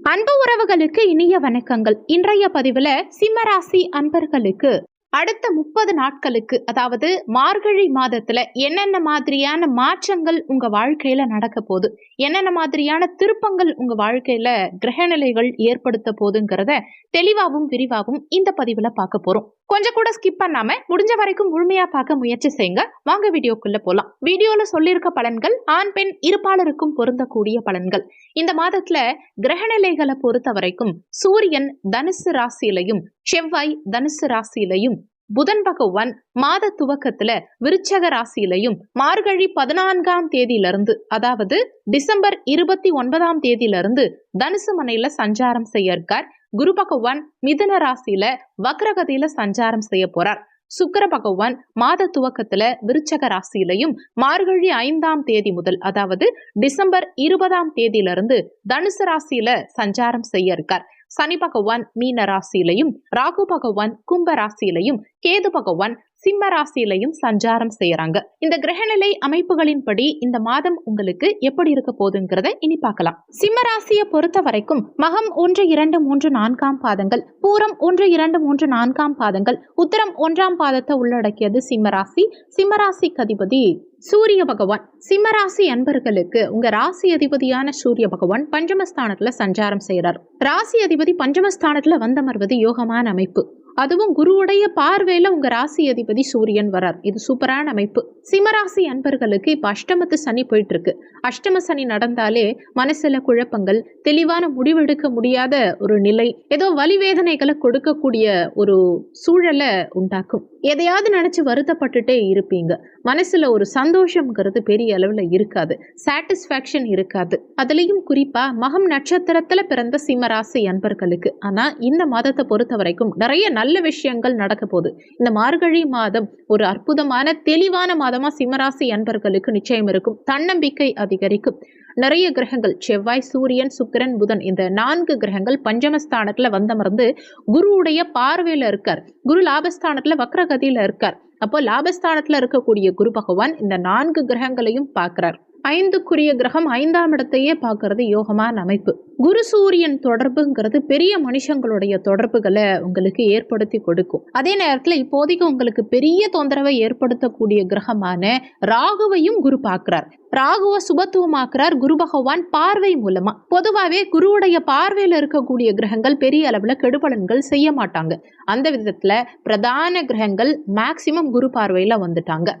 அன்பு உறவுகளுக்கு இனிய வணக்கங்கள். இன்றைய பதிவுல சிம்மராசி அன்பர்களுக்கு அடுத்த முப்பது நாட்களுக்கு அதாவது மார்கழி மாதத்துல என்னென்ன மாதிரியான மாற்றங்கள் உங்க வாழ்க்கையில நடக்க போகுது? என்னென்ன மாதிரியான திருப்பங்கள் உங்க வாழ்க்கையில கிரகநிலைகள் ஏற்படுத்த போதுங்கிறத தெளிவாகவும் விரிவாகவும் இந்த பதிவுல பார்க்க போறோம். கொஞ்சம் கூட ஸ்கிப் பண்ணாம முடிஞ்ச வரைக்கும் முழுமையா பார்க்க முயற்சி செய்யுங்க. வாங்க வீடியோக்குள்ள போலாம். வீடியோல சொல்லியிருக்க பலன்கள் ஆண் பெண் இருப்பாளருக்கும் பொருந்தக்கூடிய பலன்கள். இந்த மாதத்துல கிரகநிலைகளை பொறுத்த வரைக்கும் சூரியன் தனுசு ராசியிலையும் செவ்வாய் தனுசு ராசியிலையும் புதன் பகவான் மாத துவக்கத்துல விருச்சக ராசியிலையும் மார்கழி பதினான்காம் தேதியிலிருந்து அதாவது டிசம்பர் இருபத்தி ஒன்பதாம் தேதியிலிருந்து தனுசு மனையில சஞ்சாரம் செய்ய இருக்கார். குரு பகவான் மிதுன ராசியில வக்ரகதியில சஞ்சாரம் செய்ய போறார். சுக்கர பகவான் மாத துவக்கத்துல விருச்சக ராசியிலையும் மார்கழி ஐந்தாம் தேதி முதல் அதாவது டிசம்பர் இருபதாம் தேதியிலிருந்து தனுசு ராசியில சஞ்சாரம் செய்ய இருக்கார். சனி பகவான் மீன ராசியிலையும் ராகு பகவான் கும்ப ராசியிலையும் கேது பகவான் சிம்ம ராசியிலையும் சஞ்சாரம் செய்யறாங்க. இந்த கிரகநிலை அமைப்புகளின்படி இந்த மாதம் உங்களுக்கு எப்படி இருக்க போகுதுங்கிறத இனி பார்க்கலாம். சிம்ம ராசியை பொறுத்த வரைக்கும் மகம் ஒன்று இரண்டு மூன்று நான்காம் பாதங்கள் பூரம் ஒன்று இரண்டு மூன்று நான்காம் பாதங்கள் உத்தரம் ஒன்றாம் பாதத்தை உள்ளடக்கியது சிம்ம ராசி. சிம்ம அதிபதி சூரிய பகவான். சிம்மராசி அன்பர்களுக்கு உங்க ராசி அதிபதியான சூரிய பகவான் பஞ்சமஸ்தானத்துல சஞ்சாரம் செய்யறார் ராசி அதிபதி பஞ்சமஸ்தானத்துல வந்தமர்வது யோகமான அமைப்பு. அதுவும் குருவுடைய பார்வையில உங்க ராசி அதிபதி சூரியன் வரார். இது சூப்பரான அமைப்பு. சிம்மராசி அன்பர்களுக்கு இப்ப அஷ்டமத்து சனி போயிட்டு இருக்கு அஷ்டம சனி நடந்தாலே மனசுல குழப்பங்கள் தெளிவான முடிவெடுக்க முடியாத ஒரு நிலை ஏதோ வலிவேதனைகளை கொடுக்கக்கூடிய ஒரு சூழலை உண்டாக்கும். எதையாவது நினைச்சு வருத்தப்பட்டுட்டே இருப்பீங்க. மனசுல ஒரு சந்தோஷம்ங்கிறது பெரிய அளவுல இருக்காது. சாட்டிஸ்ஃபேக்ஷன் இருக்காது. அதுலயும் குறிப்பா மகம் நட்சத்திரத்துல பிறந்த சிம்மராசி அன்பர்களுக்கு. ஆனா இந்த மாதத்தை பொறுத்த வரைக்கும் நிறைய நல்ல நல்ல விஷயங்கள் நடக்க போகுது. இந்த மார்கழி மாதம் ஒரு அற்புதமான தெளிவான மாதமா சிம்மராசி அன்பர்களுக்கு நிச்சயம் இருக்கும். தன்னம்பிக்கை அதிகரிக்கும். நிறைய கிரகங்கள் செவ்வாய் சூரியன் சுக்கிரன் புதன் இந்த நான்கு கிரகங்கள் பஞ்சமஸ்தானத்துல வந்தமர்ந்து குருவுடைய பார்வையில இருக்கார். குரு லாபஸ்தானத்துல வக்ரகதியில இருக்கார். அப்போ லாபஸ்தானத்துல இருக்கக்கூடிய குரு பகவான் இந்த நான்கு கிரகங்களையும் பார்க்கிறார். ஐந்துக்குரிய கிரகம் ஐந்தாம் இடத்தையே பார்க்கறது யோகமான அமைப்பு. குரு சூரியன் தொடர்புங்கிறது பெரிய மனுஷங்களுடைய தொடர்புகளை உங்களுக்கு ஏற்படுத்தி கொடுக்கும். அதே நேரத்தில் இப்போதைக்கு உங்களுக்கு பெரிய தொந்தரவை ஏற்படுத்தக்கூடிய கிரகமான ராகுவையும் குரு பார்க்கிறார். ராகுவ சுபத்துவமாக்குறார் குரு பகவான் பார்வை மூலமா. பொதுவாகவே குருவுடைய பார்வையில் இருக்கக்கூடிய கிரகங்கள் பெரிய அளவுல கெடுபலன்கள் செய்ய மாட்டாங்க. அந்த விதத்துல பிரதான கிரகங்கள் மேக்சிமம் குரு பார்வையில வந்துட்டாங்க.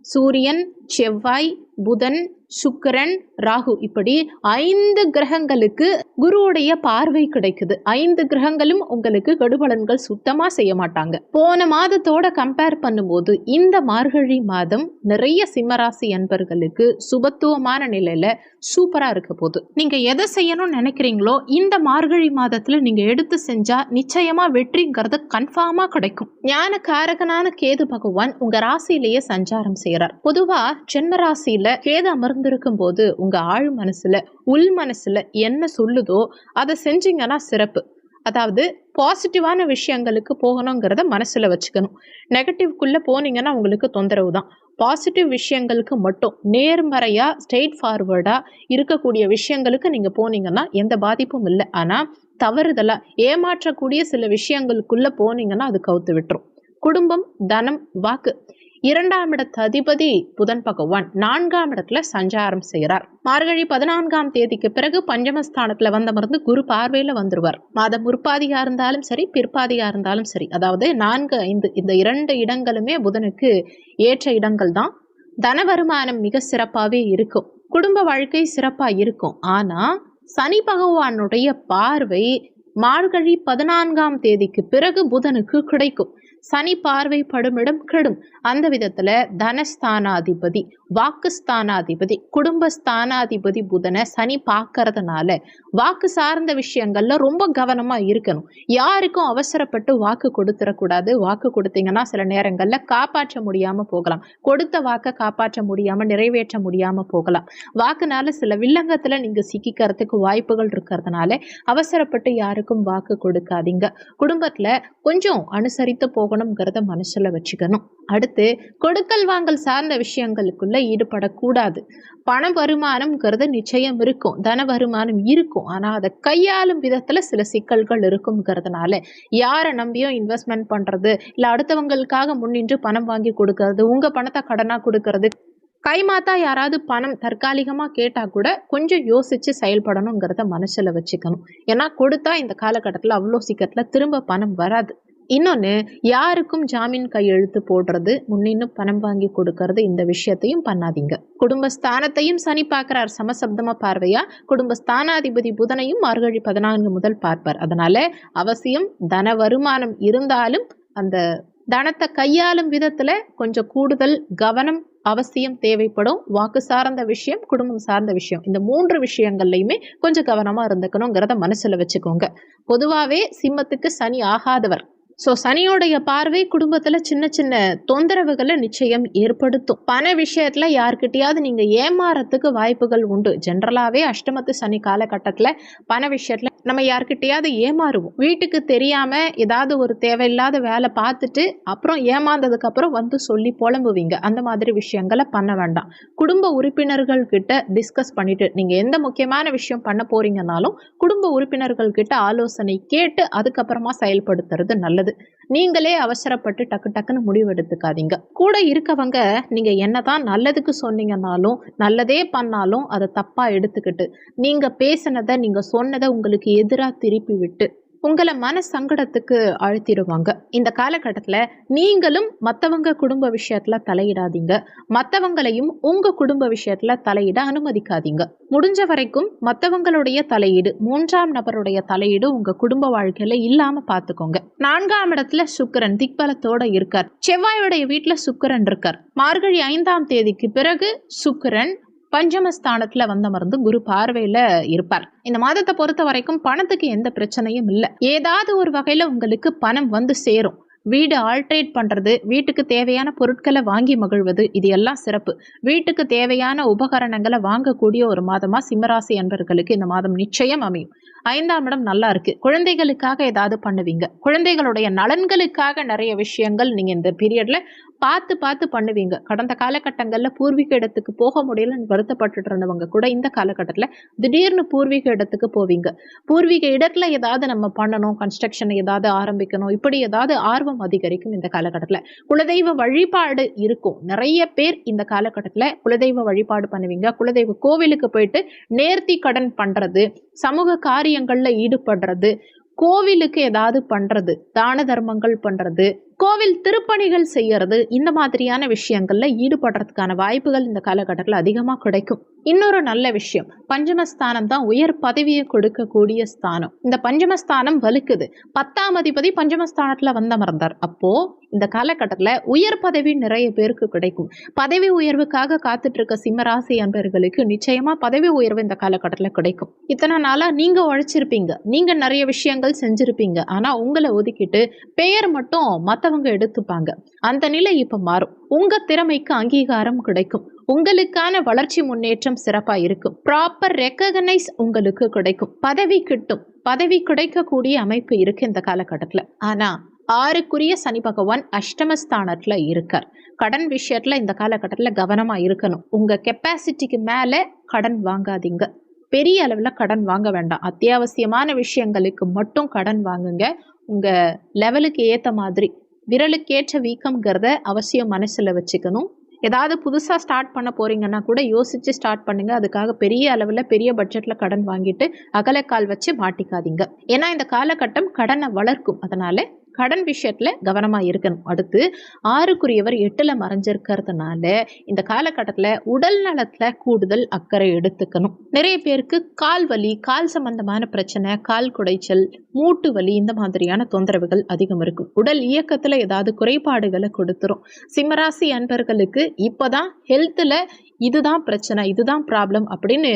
சூரியன் செவ்வாய் புதன் சுக்கரன் ராகு இப்படி ஐந்து கிரகங்களுக்கு குருவுடைய பார்வை கிடைக்குது. ஐந்து கிரகங்களும் உங்களுக்கு கெடுபலன்கள் சுத்தமா செய்ய மாட்டாங்க. போன மாதத்தோட கம்பேர் பண்ணும்போது இந்த மார்கழி மாதம் நிறைய சிம்மராசி அன்பர்களுக்கு சுபத்துவமான நிலையில சூப்பரா இருக்க போகுது. நீங்க எதை செய்யணும்னு நினைக்கிறீங்களோ இந்த மார்கழி மாதத்துல நீங்க எடுத்து செஞ்சா நிச்சயமா வெற்றிங்கிறது கன்ஃபார்மா கிடைக்கும். ஞான காரகனான கேது பகவான் உங்க ராசியிலேயே சஞ்சாரம் செய்யறார் பொதுவா ஜென்ம ராசியில கேது அமர்ந்திருக்கும் போது உங்க ஆழ் மனசுல உள் மனசுல என்ன சொல்லுதோ அதை செஞ்சீங்கன்னா சிறப்பு. அதாவது பாசிட்டிவான விஷயங்களுக்கு போகணுங்கிறத மனசுல வச்சுக்கணும். நெகட்டிவ்க்குள்ள போனீங்கன்னா உங்களுக்கு தொந்தரவு தான். பாசிட்டிவ் விஷயங்களுக்கு மட்டும் நேர்மறையாக ஸ்ட்ரெயிட் ஃபார்வர்டாக இருக்கக்கூடிய விஷயங்களுக்கு நீங்கள் போனீங்கன்னா எந்த பாதிப்பும் இல்லை. ஆனால் தவறுதலாக ஏமாற்றக்கூடிய சில விஷயங்களுக்குள்ளே போனீங்கன்னா அது கவுத்து விட்டுரும். குடும்பம் தனம் வாக்கு. இரண்டாம் இடத்து அதிபதி புதன் பகவான் நான்காம் இடத்துல சஞ்சாரம் செய்கிறார். மார்கழி பதினான்காம் தேதிக்கு பிறகு பஞ்சமஸ்தானத்துல வந்தமர்ந்து குரு பார்வையில வந்துருவார். மாதம் முற்பாதியா இருந்தாலும் சரி பிற்பாதியா இருந்தாலும் சரி. அதாவது நான்கு ஐந்து இந்த இரண்டு இடங்களுமே புதனுக்கு ஏற்ற இடங்கள் தான். தன வருமானம் மிக சிறப்பாகவே இருக்கும். குடும்ப வாழ்க்கை சிறப்பா இருக்கும். ஆனா சனி பகவானுடைய பார்வை மார்கழி பதினான்காம் தேதிக்கு பிறகு புதனுக்கு கிடைக்கும். சனி பார்வை இடம் கெடும். அந்த விதத்துல தனஸ்தானாதிபதி வாக்குஸ்தானாதிபதி குடும்பஸ்தானாதிபதி புதனை சனி பார்க்கறதுனால வாக்கு சார்ந்த விஷயங்கள்ல ரொம்ப கவனமா இருக்கணும். யாருக்கும் அவசரப்பட்டு வாக்கு கொடுத்துடக்கூடாது வாக்கு கொடுத்தீங்கன்னா சில நேரங்கள்ல காப்பாற்ற முடியாம போகலாம். கொடுத்த வாக்கை காப்பாற்ற முடியாம நிறைவேற்ற முடியாம போகலாம். வாக்குனால சில வில்லங்கத்துல நீங்க சிக்கிக்கிறதுக்கு வாய்ப்புகள் இருக்கிறதுனால அவசரப்பட்டு யாருக்கும் வாக்கு கொடுக்காதீங்க. குடும்பத்துல கொஞ்சம் அனுசரித்து போகணும். போகணுங்கிறத மனசுல வச்சுக்கணும். அடுத்து கொடுக்கல் வாங்கல் சார்ந்த விஷயங்களுக்குள்ள ஈடுபடக்கூடாது. பண வருமானம்ங்கிறது நிச்சயம் இருக்கும் தன வருமானம் இருக்கும். ஆனா அதை கையாளும் விதத்துல சில சிக்கல்கள் இருக்குங்கிறதுனால யாரை நம்பியும் இன்வெஸ்ட்மெண்ட் பண்றது இல்ல அடுத்தவங்களுக்காக முன்னின்று பணம் வாங்கி கொடுக்கறது உங்க பணத்தை கடனா கொடுக்கறது கைமாத்தா யாராவது பணம் தற்காலிகமாக கேட்டால் கூட கொஞ்சம் யோசித்து செயல்படணுங்கிறத மனசில் வச்சுக்கணும். ஏன்னா கொடுத்தா இந்த காலகட்டத்தில் அவ்வளோ சீக்கிரத்தில் திரும்ப பணம் வராது. இன்னொன்று யாருக்கும் ஜாமீன் கையெழுத்து போடுறது முன்னின்னு பணம் வாங்கி கொடுக்கறது இந்த விஷயத்தையும் பண்ணாதீங்க. குடும்பஸ்தானத்தையும் சனி பார்க்கிறார் சமசப்தம பார்வையா? குடும்பஸ்தானாதிபதி புதனையும் மார்கழி பதினான்கு முதல் பார்ப்பார். அதனால அவசியம் தன வருமானம் இருந்தாலும் அந்த தனத்தை கையாளும் விதத்துல கொஞ்சம் கூடுதல் கவனம் அவசியம் தேவைப்படும். வாக்கு சார்ந்த விஷயம் குடும்பம் சார்ந்த விஷயம். இந்த மூன்று விஷயங்கள்லையுமே கொஞ்சம் கவனமா இருந்துக்கணுங்கிறத மனசுல வச்சுக்கோங்க. பொதுவாகவே சிம்மத்துக்கு சனி ஆகாதவர். ஸோ சனியோடைய பார்வை குடும்பத்தில் சின்ன சின்ன தொந்தரவுகளை நிச்சயம் ஏற்படுத்தும். பண விஷயத்தில் யார்கிட்டயாவது நீங்கள் ஏமாறத்துக்கு வாய்ப்புகள் உண்டு. ஜென்ரலாகவே அஷ்டமத்து சனி காலகட்டத்தில் பண விஷயத்தில் நம்ம யார்கிட்டயாவது ஏமாறுவோம். வீட்டுக்கு தெரியாமல் ஏதாவது ஒரு தேவையில்லாத வேலை பார்த்துட்டு அப்புறம் ஏமாந்ததுக்கு அப்புறம் வந்து சொல்லி புலம்புவீங்க. அந்த மாதிரி விஷயங்களை பண்ண வேண்டாம். குடும்ப உறுப்பினர்கள் கிட்ட டிஸ்கஸ் பண்ணிட்டு நீங்கள் எந்த முக்கியமான விஷயம் பண்ண போறீங்கனாலும் குடும்ப உறுப்பினர்கள் கிட்ட ஆலோசனை கேட்டு அதுக்கப்புறமா செயல்படுத்துறது நல்லது. நீங்களே அவசரப்பட்டு டக்கு டக்குன்னு முடிவு எடுத்துக்காதீங்க. கூட இருக்கவங்க நீங்க என்னதான் நல்லதுக்கு சொன்னீங்கன்னாலும் நல்லதே பண்ணாலும் அதை தப்பா எடுத்துக்கிட்டு நீங்க பேசினதை நீங்க சொன்னதை உங்களுக்கு எதிராக திருப்பி விட்டு உங்களை மன சங்கடத்துக்கு அழுத்திடுவாங்க. இந்த காலகட்டத்தில் நீங்களும் மற்றவங்க குடும்ப விஷயத்தில் தலையிடாதீங்க. மற்றவங்களையும் உங்கள் குடும்ப விஷயத்தில் தலையிட அனுமதிக்காதீங்க. முடிஞ்ச வரைக்கும் மற்றவங்களுடைய தலையீடு மூன்றாம் நபருடைய தலையீடு உங்கள் குடும்ப வாழ்க்கையில் இல்லாமல் பார்த்துக்கோங்க நான்காம் இடத்துல சுக்கிரன் திக்பலத்தோட இருக்கார். செவ்வாயோடைய வீட்டில் சுக்கரன் இருக்கார். மார்கழி ஐந்தாம் தேதிக்கு பிறகு சுக்கிரன் பஞ்சமஸ்தானத்துல வந்தமர்ந்து குரு பார்வையில இருப்பார். இந்த மாதத்தை பொறுத்த வரைக்கும் பணத்துக்கு எந்த பிரச்சனையும் இல்லை. ஏதாவது ஒரு வகையில உங்களுக்கு பணம் வந்து சேரும். வீடு ஆல்ட்ரேட் பண்ணுறது வீட்டுக்கு தேவையான பொருட்களை வாங்கி மகிழ்வது இது எல்லாம் சிறப்பு. வீட்டுக்கு தேவையான உபகரணங்களை வாங்கக்கூடிய ஒரு மாதமாக சிம்மராசி அன்பர்களுக்கு இந்த மாதம் நிச்சயம் அமையும். ஐந்தாம் இடம் நல்லா இருக்கு. குழந்தைகளுக்காக ஏதாவது பண்ணுவீங்க. குழந்தைகளுடைய நலன்களுக்காக நிறைய விஷயங்கள் நீங்கள் இந்த பீரியட்ல பார்த்து பார்த்து பண்ணுவீங்க. கடந்த காலகட்டங்களில் பூர்வீக இடத்துக்கு போக முடியலன்னு வருத்தப்பட்டுட்டு இருந்தவங்க கூட இந்த காலகட்டத்தில் திடீர்னு பூர்வீக இடத்துக்கு போவீங்க. பூர்வீக இடத்துல ஏதாவது நம்ம பண்ணணும் கன்ஸ்ட்ரக்ஷன் ஏதாவது ஆரம்பிக்கணும் இப்படி ஏதாவது ஆர்வம் அதிகரிக்கும் இந்த காலகட்டத்தில். குலதெய்வ வழிபாடு இருக்கும். நிறைய பேர் இந்த காலகட்டத்தில் குலதெய்வ வழிபாடு பண்ணுவீங்க. குலதெய்வ கோவிலுக்கு போயிட்டு நேர்த்தி கடன் பண்ணுறது சமூக காரியங்களில் ஈடுபடுறது கோவிலுக்கு ஏதாவது பண்ணுறது தான தர்மங்கள் பண்ணுறது கோவில் திருப்பணிகள் செய்யறது இந்த மாதிரியான விஷயங்கள்ல ஈடுபடுறதுக்கான வாய்ப்புகள் இந்த காலகட்டத்தில் அதிகமாக கிடைக்கும். இன்னொரு நல்ல விஷயம் பஞ்சமஸ்தானம் தான் உயர் பதவியை கொடுக்கக்கூடிய ஸ்தானம். இந்த பஞ்சமஸ்தானம் வலுக்குது. பத்தாம் அதிபதி பஞ்சமஸ்தானத்தில் வந்தமர்ந்தார் அப்போ இந்த காலகட்டத்தில் உயர் பதவி நிறைய பேருக்கு கிடைக்கும். பதவி உயர்வுக்காக காத்துட்டு இருக்க சிம்மராசி அன்பர்களுக்கு நிச்சயமா பதவி உயர்வு இந்த காலகட்டத்தில் கிடைக்கும். இத்தனை நாளா நீங்க உழைச்சிருப்பீங்க. நீங்க நிறைய விஷயங்கள் செஞ்சிருப்பீங்க. ஆனா உங்களை ஒதுக்கிட்டு பெயர் மட்டும் மற்றவங்க எடுத்துப்பாங்க. அந்த நிலை இப்போ மாறும். உங்க திறமைக்கு அங்கீகாரம் கிடைக்கும். உங்களுக்கான வளர்ச்சி முன்னேற்றம் சிறப்பா இருக்கும். ப்ராப்பர் ரெக்ககனைஸ் உங்களுக்கு கிடைக்கும். பதவி கிட்டும். பதவி கிடைக்கக்கூடிய அமைப்பு இருக்கு இந்த காலகட்டத்தில். ஆனா ஆறுக்குரிய சனி பகவான் அஷ்டமஸ்தானத்துல இருக்கார். கடன் விஷயத்துல இந்த காலகட்டத்தில் கவனமா இருக்கணும். உங்க கெப்பாசிட்டிக்கு மேல கடன் வாங்காதீங்க. பெரிய அளவில் கடன் வாங்க வேண்டாம். அத்தியாவசியமான விஷயங்களுக்கு மட்டும் கடன் வாங்குங்க. உங்கள் லெவலுக்கு ஏற்ற மாதிரி விரலுக்கேற்ற வீக்கம்ங்கிறத அவசியம் மனசில் வச்சுக்கணும். ஏதாவது புதுசாக ஸ்டார்ட் பண்ண போகிறீங்கன்னா கூட யோசித்து ஸ்டார்ட் பண்ணுங்கள் அதுக்காக பெரிய அளவில் பெரிய பட்ஜெட்டில் கடன் வாங்கிட்டு அகலக்கால் வச்சு மாட்டிக்காதீங்க. ஏன்னா இந்த காலகட்டம் கடனை வளர்க்கும். அதனால் கடன் விஷயத்தில் கவனமாக இருக்கணும். அடுத்து ஆறுக்குரியவர் எட்டில் மறைஞ்சிருக்கிறதுனால இந்த காலகட்டத்தில் உடல் நலத்தில் கூடுதல் அக்கறை எடுத்துக்கணும். நிறைய பேருக்கு கால் வலி கால் சம்பந்தமான பிரச்சனை கால் குடைச்சல் மூட்டு வலி இந்த மாதிரியான தொந்தரவுகள் அதிகம் இருக்கும். உடல் இயக்கத்தில் ஏதாவது குறைபாடுகளை கொடுத்துரும். சிம்மராசி அன்பர்களுக்கு இப்போதான் ஹெல்த்தில் இதுதான் பிரச்சனை இதுதான் ப்ராப்ளம் அப்படின்னு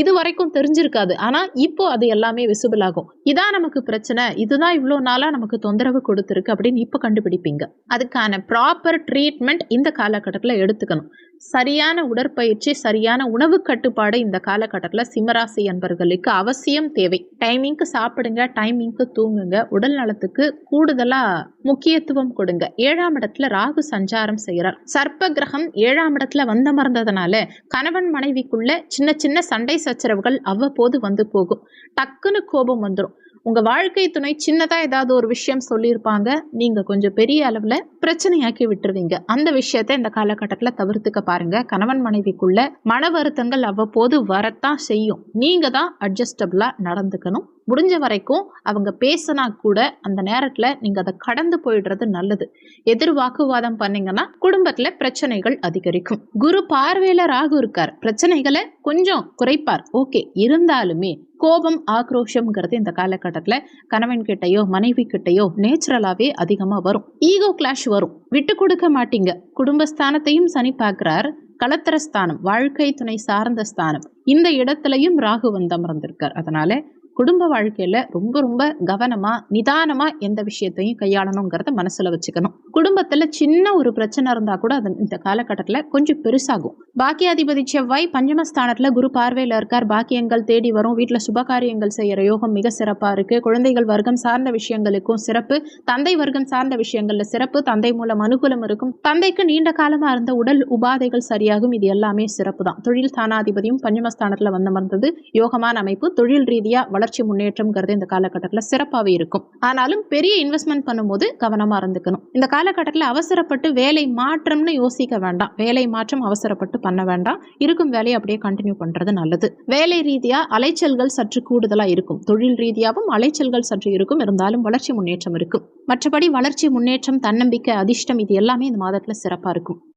இது வரைக்கும் தெரிஞ்சிருக்காது. ஆனால் இப்போ அது எல்லாமே விசிபிள் ஆகும். இதான் நமக்கு பிரச்சனை. இதுதான் இவ்வளோ நாளாக நமக்கு தொந்தரவு கொடுத்துருக்கு அப்படின்னு இப்போ கண்டுபிடிப்பீங்க. அதுக்கான ப்ராப்பர் ட்ரீட்மெண்ட் இந்த காலகட்டத்தில் எடுத்துக்கணும். சரியான உடற்பயிற்சி சரியான உணவு கட்டுப்பாடு இந்த காலகட்டத்தில் சிம்மராசி அன்பர்களுக்கு அவசியம் தேவை. டைமிங்க்கு சாப்பிடுங்க டைமிங்க்கு தூங்குங்க. உடல் நலத்துக்கு கூடுதலாக முக்கியத்துவம் கொடுங்க. ஏழாம் இடத்துல ராகு சஞ்சாரம் செய்கிறார். சர்ப்ப கிரகம் ஏழாம் இடத்துல வந்த மறந்ததுனால கணவன் மனைவிக்குள்ள சின்ன சின்ன சண்டை சச்சரவுகள் அவ்வப்போது வந்து போகும். டக்குன்னு கோபம் வந்துடும் உங்க வாழ்க்கை துணை சின்னதா ஏதாவது ஒரு விஷயம் சொல்லியிருப்பாங்க. நீங்க கொஞ்சம் பெரிய அளவுல பிரச்சனையாக்கி விட்டுருவீங்க. அந்த விஷயத்த இந்த காலகட்டத்தில் தவிர்த்துக்க பாருங்க. கணவன் மனைவிக்குள்ள மன வருத்தங்கள் அவ்வப்போது வரத்தான் செய்யும். நீங்க தான் அட்ஜஸ்டபிளா நடந்துக்கணும். முடிஞ்ச வரைக்கும் அவங்க பேசினா கூட அந்த நேரத்தில் நீங்கள் அதை கடந்து போயிடுறது நல்லது. எதிர் வாக்குவாதம் பண்ணீங்கன்னா குடும்பத்தில் பிரச்சனைகள் அதிகரிக்கும். குரு பார்வையில் ராகு இருக்கார். பிரச்சனைகளை கொஞ்சம் குறைப்பார். ஓகே இருந்தாலுமே கோபம் ஆக்ரோஷம்ங்கிறது இந்த காலகட்டத்தில் கணவன் கிட்டையோ மனைவி கிட்டையோ நேச்சுரலாகவே அதிகமாக வரும். ஈகோ கிளாஷ் வரும். விட்டு கொடுக்க மாட்டீங்க. குடும்பஸ்தானத்தையும் சனி பார்க்குறார். கலத்திரஸ்தானம் வாழ்க்கை துணை சார்ந்த ஸ்தானம். இந்த இடத்துலையும் ராகு வந்து அமர்ந்திருக்கார். அதனால குடும்ப வாழ்க்கையில ரொம்ப ரொம்ப கவனமா நிதானமா எந்த விஷயத்தையும் கையாளணுங்கிறத மனசுல வச்சுக்கணும். குடும்பத்துல சின்ன ஒரு பிரச்சனை இருந்தா கூட அது இந்த காலகட்டத்துல கொஞ்சம் பெருசாகும். பாக்கியாதிபதி செவ்வாய் பஞ்சமஸ்தானத்துல குரு பார்வையில இருக்கார். பாக்கியங்கள் தேடி வரும். வீட்டுல சுபகாரியங்கள் செய்யற யோகம் மிக சிறப்பா இருக்கு. குழந்தைகள் வர்க்கம் சார்ந்த விஷயங்களுக்கும் சிறப்பு. தந்தை வர்க்கம் சார்ந்த விஷயங்கள்ல சிறப்பு. தந்தை மூலம் அனுகூலம் இருக்கும். தந்தைக்கு நீண்ட காலமா இருந்த உடல் உபாதைகள் சரியாகும். இது எல்லாமே சிறப்பு தான் தொழில் தானாதிபதியும் வந்த வந்தமர்ந்தது யோகமான அமைப்பு தொழில் ரீதியா வள வளர்ச்சி முன்னேற்றம்ங்கிறது இந்த காலகட்டத்தில் சிறப்பாகவே இருக்கும். ஆனாலும் பெரிய இன்வெஸ்ட்மெண்ட் பண்ணும்போது கவனமாக இருந்துக்கணும். இந்த காலகட்டத்தில் அவசரப்பட்டு வேலை மாற்றம்னு யோசிக்க வேண்டாம். வேலை மாற்றம் அவசரப்பட்டு பண்ண வேண்டாம். இருக்கும் வேலையை அப்படியே கண்டினியூ பண்ணுறது நல்லது. வேலை ரீதியாக அலைச்சல்கள் சற்று கூடுதலாக இருக்கும். தொழில் ரீதியாகவும் அலைச்சல்கள் சற்று இருக்கும். இருந்தாலும் வளர்ச்சி முன்னேற்றம் இருக்கும். மற்றபடி வளர்ச்சி முன்னேற்றம் தன்னம்பிக்கை அதிர்ஷ்டம் இது எல்லாமே இந்த மாதத்தில் சிறப்பாக இருக்கும்.